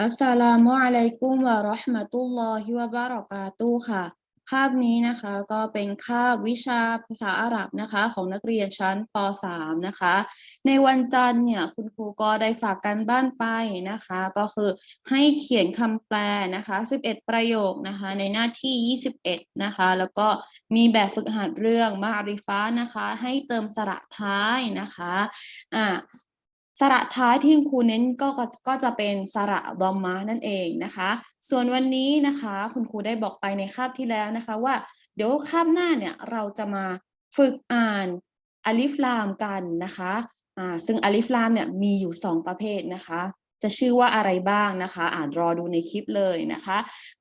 อัสสลามุอะลัยกุมวะเราะห์มะตุลลอฮิวะบะเราะกาตุค่ะ คาบนี้นะคะก็เป็นคาบวิชาภาษาอาหรับนะคะ ของนักเรียนชั้นป .3 นะคะ ในวันจันทร์เนี่ยคุณครูก็ได้ฝากการบ้านไปนะคะ ก็คือให้เขียนคำแปลนะคะ 11 ประโยคนะคะ ในหน้าที่ 21 นะคะ แล้วก็มีแบบฝึกหัดเรื่องมาอาริฟะนะคะ ให้เติมสระท้ายนะคะอ่า สระท้ายที่คุณครูเน้นก็ก็จะเป็นสระดอมมานั่นเองนะคะ ส่วนวันนี้นะคะคุณครูได้บอกไปในคาบที่แล้วนะคะว่า เดี๋ยวคาบหน้าเนี่ยเราจะมาฝึกอ่านอลิฟลามกันนะคะอ่าซึ่งอลิฟลามเนี่ยมีอยู่สองประเภทนะคะ จะชื่อว่าอะไรบ้างนะคะ อ่านรอดูในคลิปเลยนะคะ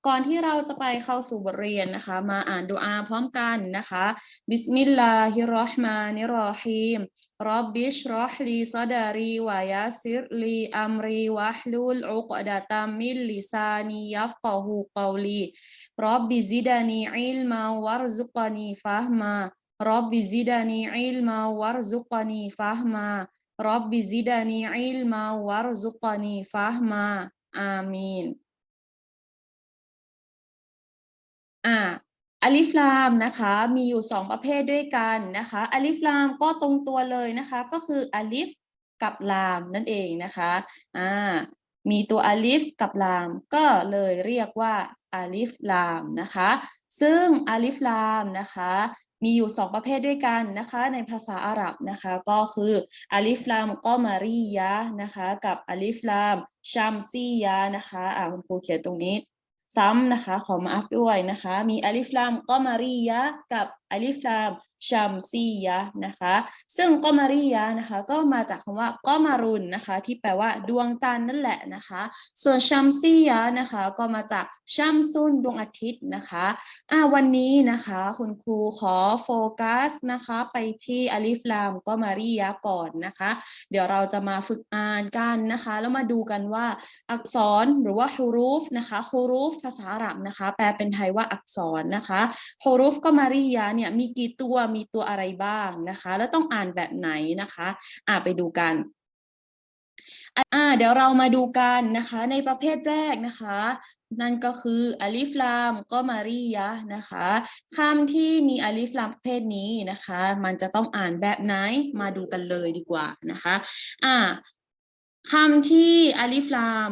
ก่อนที่เราจะไปเข้าสู่บทเรียนนะคะ มาอ่านดูอาพร้อมกันนะคะบิสมิลลาฮิรราะห์มานิรราะฮีมรับบิชรอฮลีซดารีวายาซิรลีอัมรีวะฮลุลอุกดะตามิลลิซานียัฟกะฮูกอลีรับบิซิดานีอิลมาวรซุกานีฟะฮมารับบิซิดานีอิลมาวรซุกานีฟะฮมา รับบิ زيد านิอลิฟลามนะคะมีอยู่สองประเภทด้วยกันนะคะอลิฟลามก็ตรงตัวเลยนะคะก็คืออลิฟกับลามนั่นเองนะคะอ่ามีตัวอลิฟกับลามก็เลยเรียกว่าอลิฟลามนะคะ ซึ่งอลิฟลามนะคะ มีอยู่สองประเภทด้วยกันนะคะ ในภาษาอาหรับนะคะ ก็คืออลิฟลามก็มารียะนะคะกับอลิฟลามชัมซียะนะคะอ่าคุณครูเขียนตรงนี้ซ้ำนะคะขอมาอัพด้วยนะคะ มีอลิฟลามก็มารียะกับอลิฟลาม ชัมซียะนะคะ ซึ่งกอมารียะนะคะ ก็มาจากคำว่ากอมารุนนะคะ ที่แปลว่าดวงจันทร์นั่นแหละนะคะ ส่วนชัมซียะนะคะ ก็มาจากชัมซุนดวงอาทิตย์นะคะอ่าวันนี้นะคะคุณครูขอโฟกัสนะคะไปที่อลิฟลามกอมารียะก่อนนะคะ เดี๋ยวเราจะมาฝึกอ่านกันนะคะ แล้วมาดูกันว่าอักษรหรือว่าฮูรูฟนะคะฮูรูฟภาษาอาหรับนะคะ แปลเป็นไทยว่าอักษรนะคะฮูรูฟก็มาริยาเนี่ยมีกี่ตัวมีตัวอะไรบ้างนะคะ แล้วต้องอ่านแบบไหนนะคะอ่าไปดูกันอ่าเดี๋ยวเรามาดูกันนะคะ ในประเภทแรกนะคะ นั่นก็คืออลิฟลามก็มาริยะนะคะคำที่มีอลิฟลามประเภทนี้นะคะ มันจะต้องอ่านแบบไหนมาดูกันเลยดีกว่านะคะอ่าคำที่อลิฟลาม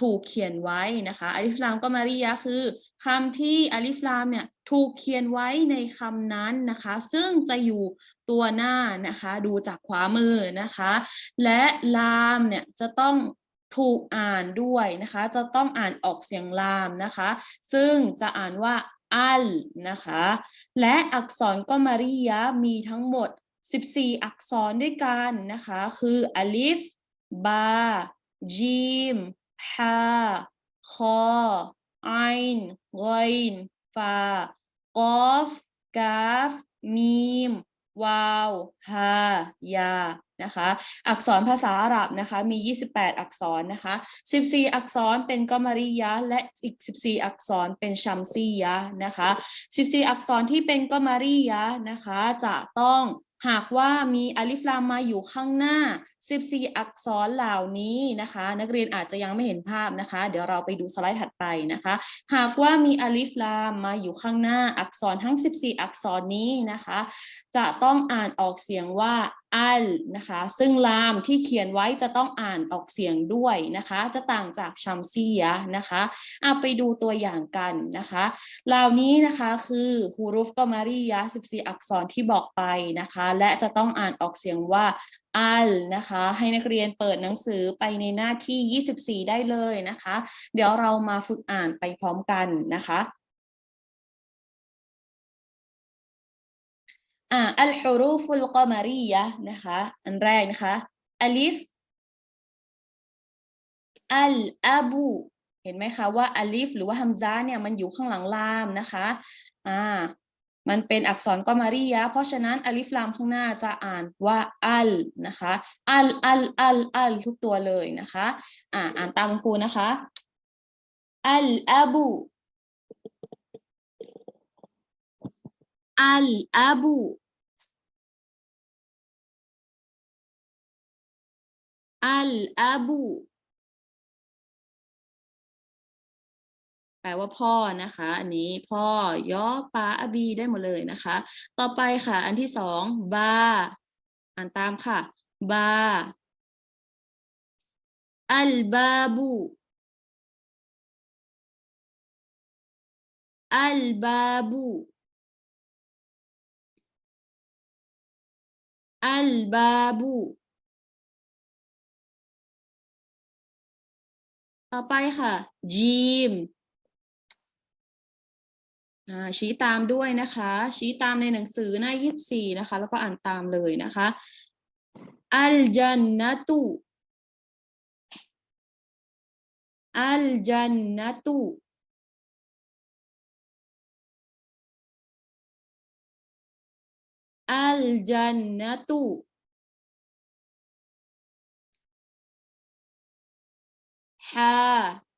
ถูกเขียนไว้นะคะอลิฟลามก็มาริยะคือคำที่อลิฟลามเนี่ยถูกเขียนไว้ในคำนั้นนะคะ ซึ่งจะอยู่ตัวหน้านะคะ ดูจากขวามือนะคะ และลามเนี่ยจะต้องถูกอ่านด้วยนะคะ จะต้องอ่านออกเสียงลามนะคะ ซึ่งจะอ่านว่าอัลนะคะ และอักษรก็มาริยะมีทั้งหมด 14 อักษรด้วยกันนะคะ คืออลิฟบาจีม ฮาคอไอนกอยนฟากอฟกาฟมีมวาวฮายานะคะ อักษรภาษาอาหรับนะคะ มี 28 อักษรนะคะ 14 อักษรเป็นกอมาริยะ และอีก 14 อักษรเป็นชัมซียะนะคะ 14 อักษรที่เป็นกอมาริยะนะคะ จะต้องหากว่ามีอลิฟลามมาอยู่ข้างหน้า14 อักษรเหล่านี้นะคะ นักเรียนอาจจะยังไม่เห็นภาพนะคะ เดี๋ยวเราไปดูสไลด์ถัดไปนะคะ หากว่ามีอลิฟลามมาอยู่ข้างหน้าอักษรทั้ง 14 อักษรนี้นะคะ จะต้องอ่านออกเสียงว่าอัลนะคะ ซึ่งลามที่เขียนไว้จะต้องอ่านออกเสียงด้วยนะคะ จะต่างจากชัมซียะนะคะเอาไปดูตัวอย่างกันนะคะเหล่านี้นะคะคือฮูรุฟกอมารียะ14 อักษรที่บอกไปนะคะ และจะต้องอ่านออกเสียงว่า อัลนะคะ ให้นักเรียนเปิดหนังสือไปในหน้าที่ 24 ได้เลยนะคะ เดี๋ยวเรามาฝึกอ่านไปพร้อมกันนะคะอ่าอัลฮุรูฟุลกอมารียะนะคะ อันแรกนะคะอลิฟอัลอาบูเห็นไหมคะว่าอัลิฟหรือว่าฮัมซาเนี่ยมันอยู่ข้างหลังลามนะคะอ่า มันเป็นอักษรกอมารียะ เพราะฉะนั้นอลิฟลามข้างหน้าจะอ่านว่าอัลนะคะ อัลอัลอัลอัลทุกตัวเลยนะคะ อ่าอ่านตามครูนะคะ อัลอาบู อัลอาบู อัลอาบู แปลว่าพ่อนะคะ อันนี้พ่อยอปาอบีได้หมดเลยนะคะ ต่อไปค่ะ อันที่สองบาอ่านตามค่ะบาอัลบาบูอัลบาบูอัลบาบูต่อไปค่ะจีม ชี้ตามด้วยนะคะ ชี้ตามในหนังสือหน้ายี่สี่นะคะ แล้วก็อ่านตามเลยนะคะอัลจันนตุอัลจันนตุอัลจันนตุฮา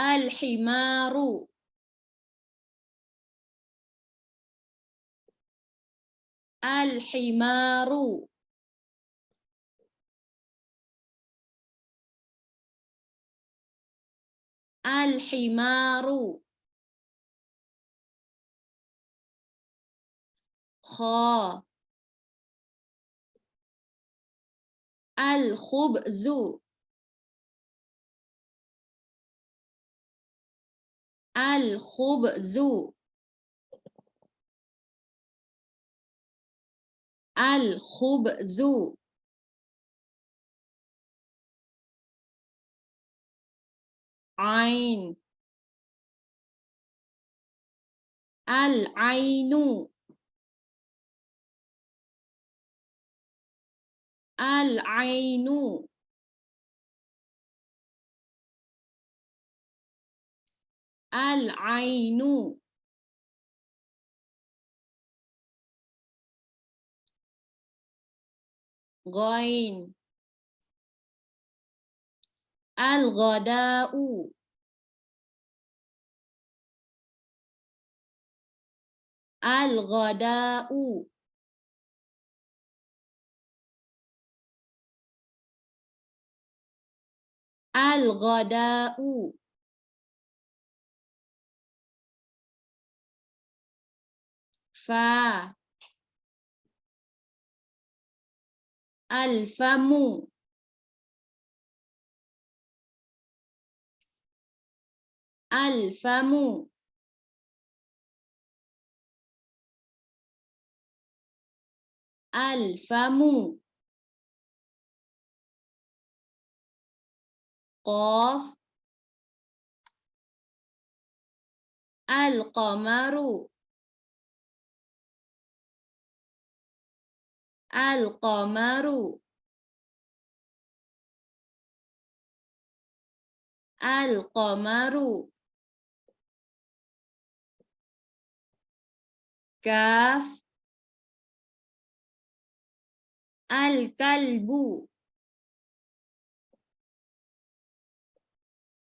อัลฮิมา บซุ عين. العين. العين. العين. غين. الغداء. الغداء. الغداء. فا الفم الفم الفم قاف. القمر. القمر. القمر. كاف. الكلب.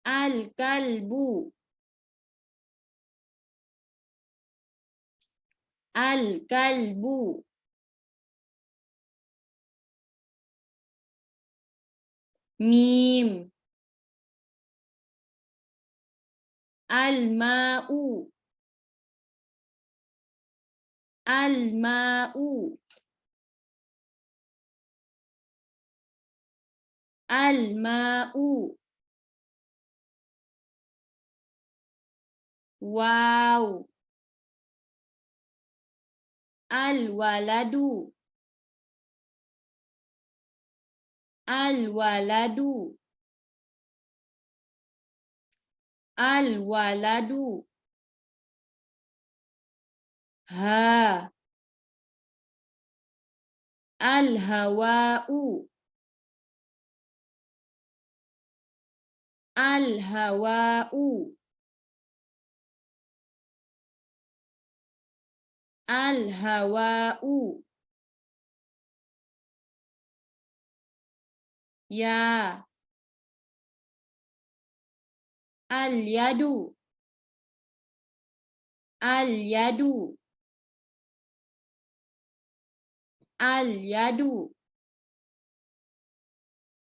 الكلب. الكلب. ميم. الماء. الماء. الماء. واو. الولد. Al-waladu. Al-waladu. Ha. Al-hawa'u. Al-hawa'u. Al-hawa'u. ยาอัลยาดูอัลยาดูอัลยาดู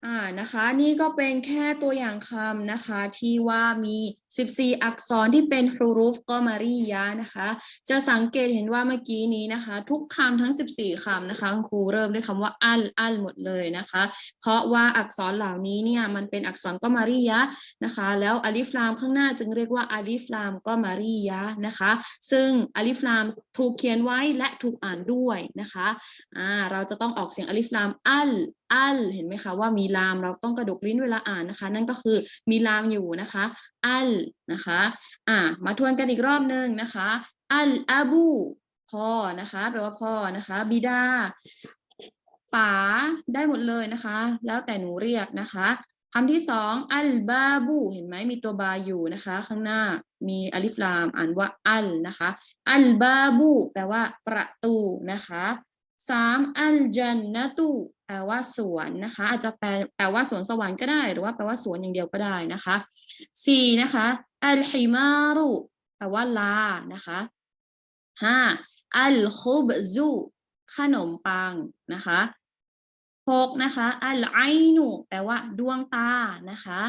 อ่านะคะ นี่ก็เป็นแค่ตัวอย่างคำนะคะที่ว่ามี 14 อักษรที่เป็นฮรุฟกอมารียะนะคะ จะสังเกตเห็นว่าเมื่อกี้นี้นะคะ ทุกคำทั้ง 14 คำนะคะครูเริ่มด้วยคำว่าอัลอัลหมดเลยนะคะ เพราะว่าอักษรเหล่านี้เนี่ยมันเป็นอักษรกอมารียะนะคะ แล้วอลิฟลามข้างหน้าจึงเรียกว่าอลิฟลามกอมารียะนะคะ ซึ่งอลิฟลามถูกเขียนไว้และถูกอ่านด้วยนะคะอ่าเราจะต้องออกเสียงอลิฟลามอัลอัลเห็นไหมคะว่ามีลามเราต้องกระดกลิ้นเวลาอ่านนะคะ นั่นก็คือมีลามอยู่นะคะ อัลนะคะอ่ามาทวนกันอีกรอบหนึ่งนะคะอัลอาบูพ่อนะคะแปลว่าพ่อนะคะ บิดาป๋าได้หมดเลยนะคะ แล้วแต่หนูเรียกนะคะคำที่สองอัลบาบูเห็นไหมมีตัวบาอยู่นะคะ ข้างหน้ามีอลิฟลาม อ่านว่าอัลนะคะ อัลบาบูแปลว่าประตูนะคะสามอัลจันนะตู แปลว่าสวนนะคะ อาจจะแปลแปลว่าสวนสวรรค์ก็ได้ หรือว่าแปลว่าสวนอย่างเดียวก็ได้นะคะสี่นะคะอัลฮิมารุแปลว่าลานะคะห้าอัลคุบซูขนมปังนะคะหกนะคะอัลไอนูแปลว่าดวงตานะคะ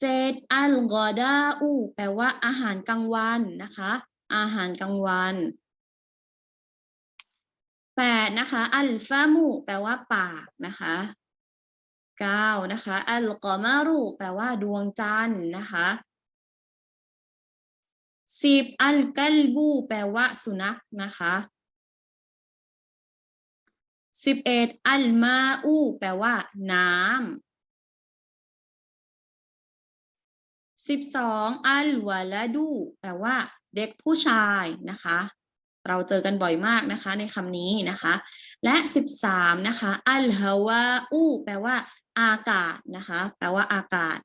เจ็ดอัลกอดาอูแปลว่าอาหารกลางวันนะคะ อาหารกลางวัน แปดนะคะ อัลฟามู แปลว่าปากนะคะเก้านะคะ อัลกอมารูแปลว่าดวงจันทร์นะคะสิบอัลกัลบู แปลว่าสุนัขนะคะสิบเอ็ดอัลมาอู แปลว่า น้ำสิบสองอัลวะลาดู แปลว่า เด็กผู้ชายนะคะ เราเจอกันบ่อยมากนะคะในคำนี้นะคะ และสิบสามนะคะอัลฮาวาอูแปลว่า อากาศนะคะ แปลว่าอากาศ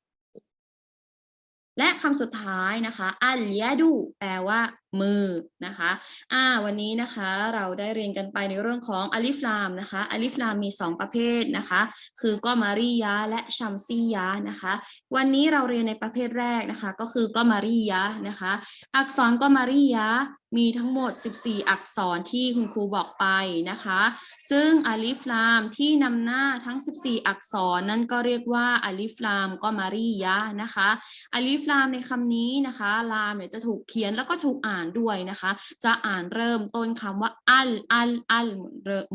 และคำสุดท้ายนะคะ อัลยาดู แปลว่ามือนะคะอ่าวันนี้นะคะเราได้เรียนกันไปในเรื่องของอลิฟลามนะคะอลิฟลามมี 2 ประเภทนะคะ คือก็มารียะและชัมซียะนะคะ วันนี้เราเรียนในประเภทแรกนะคะ ก็คือก็มารียะนะคะ อักษรก็มารียะมีทั้งหมด 14 อักษรที่คุณครูบอกไปนะคะ ซึ่งอลิฟลามที่นำหน้าทั้ง 14 อักษรนั่นก็เรียกว่าอลิฟลามก็มารียะนะคะอลิฟลามในคำนี้นะคะ ลามเนี่ยจะถูกเขียนแล้วก็ถูกอ่านด้วยนะคะ จะอ่านเริ่มต้นคำว่าอัลอัลอัล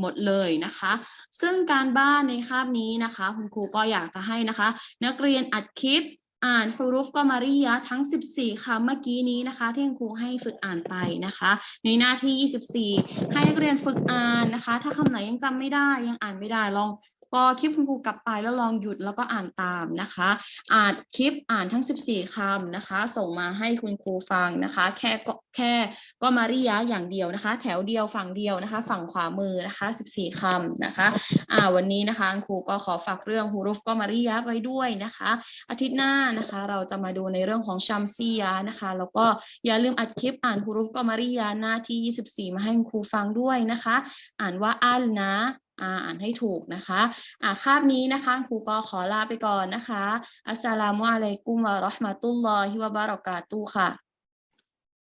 หมดเลยนะคะ ซึ่งการบ้านในคาบนี้นะคะ คุณครูก็อยากจะให้นะคะ นักเรียนอัดคลิปอ่านฮุรุฟกอมารียะทั้ง 14 คำเมื่อกี้นี้นะคะ ที่คุณครูให้ฝึกอ่านไปนะคะ ในหน้าที่ 24 ให้นักเรียนฝึกอ่านนะคะ ถ้าคำไหนยังจำไม่ได้ยังอ่านไม่ได้ลอง ก็คลิปคุณครูกลับไปแล้วลองหยุดแล้วก็อ่านตามนะคะอ่านคลิปอ่านทั้ง 14คำนะคะ ส่งมาให้คุณครูฟังนะคะ แค่ก็แค่ก็มาริยะอย่างเดียวนะคะ แถวเดียวฝั่งเดียวนะคะ ฝั่งขวามือนะคะ 14คำนะคะอ่าวันนี้นะคะคุณครูก็ขอฝากเรื่องฮูรุฟก็มาริยะไว้ด้วยนะคะ อาทิตย์หน้านะคะ เราจะมาดูในเรื่องของชัมซียะนะคะ แล้วก็อย่าลืมอัดคลิปอ่านฮูรุฟก็มาริยะหน้าที่ 24 มาให้คุณครูฟังด้วยนะคะ อ่านว่าอัลนะ อ่านให้ถูกนะคะอ่าคาบนี้นะคะครูก็ขอลาไปก่อนนะคะ อัสสลามุอะลัยกุมวะเราะห์มะตุลลอฮิวะบะเราะกาตุค่ะ